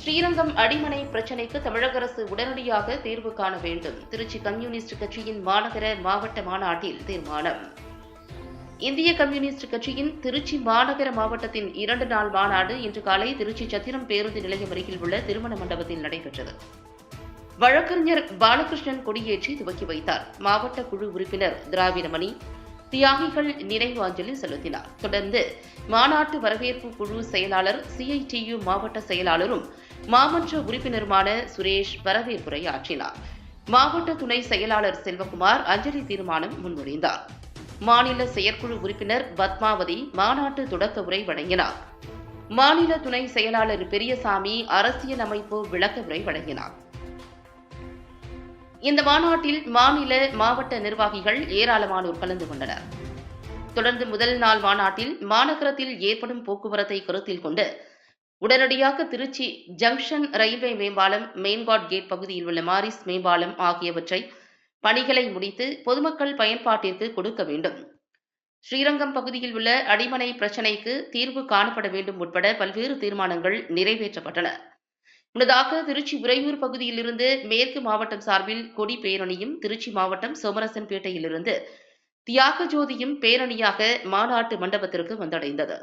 ஸ்ரீரங்கம் அடிமனை பிரச்சினைக்கு தமிழக அரசு உடனடியாக தீர்வு காண வேண்டும். திருச்சி கம்யூனிஸ்ட் கட்சியின் மாநகர மாவட்ட மாநாட்டில் தீர்மானம். இந்திய கம்யூனிஸ்ட் கட்சியின் திருச்சி மாநகர மாவட்டத்தின் இரண்டு நாள் மாநாடு இன்று காலை திருச்சி சத்திரம் பேருந்து நிலையம் அருகில் உள்ள திருமண மண்டபத்தில் நடைபெற்றது. வழக்கறிஞர் பாலகிருஷ்ணன் கொடியேற்றி துவக்கி வைத்தார். மாவட்ட குழு உறுப்பினர் திராவிடமணி தியாகிகள் நினைவு அஞ்சலி செலுத்தினார். தொடர்ந்து மாநாட்டு வரவேற்பு குழு செயலாளர் சிஐடியு மாவட்ட செயலாளரும் மாமன்ற உறுப்பினருமான சுரேஷ் வரவேற்புரையாற்றினார் மாவட்ட துணை செயலாளர் செல்வகுமார் அஞ்சலி தீர்மானம் முன்மொழிந்தார். மாநில செயற்குழு உறுப்பினர் பத்மாவதி மாநாட்டு தொடக்க உரை வழங்கினார். மாநில துணை செயலாளர் பெரியசாமி அரசியல் அமைப்பு விளக்க உரை வழங்கினார். இந்த மாநாட்டில் மாநில மாவட்ட நிர்வாகிகள் ஏராளமானோர் கலந்து கொண்டனர். தொடர்ந்து முதல் நாள் மாநாட்டில் மாநகரத்தில் ஏற்படும் போக்குவரத்தை கருத்தில் கொண்டு உடனடியாக திருச்சி ஜங்ஷன் ரயில்வே மேம்பாலம் மெயின்காட் கேட் பகுதியில் உள்ள மாரிஸ் மேம்பாலம் ஆகியவற்றை பணிகளை முடித்து பொதுமக்கள் பயன்பாட்டிற்கு கொடுக்க வேண்டும். ஸ்ரீரங்கம் பகுதியில் உள்ள அடிமனை பிரச்சினைக்கு தீர்வு காணப்பட வேண்டும் உட்பட பல்வேறு தீர்மானங்கள் நிறைவேற்றப்பட்டன. முன்னதாக திருச்சி உறையூர் பகுதியிலிருந்து மேற்கு மாவட்டம் சார்பில் கொடி பேரணியும் திருச்சி மாவட்டம் சோமரசன்பேட்டையிலிருந்து தியாக ஜோதியும் பேரணியாக மாநாட்டு மண்டபத்திற்கு வந்தடைந்தது.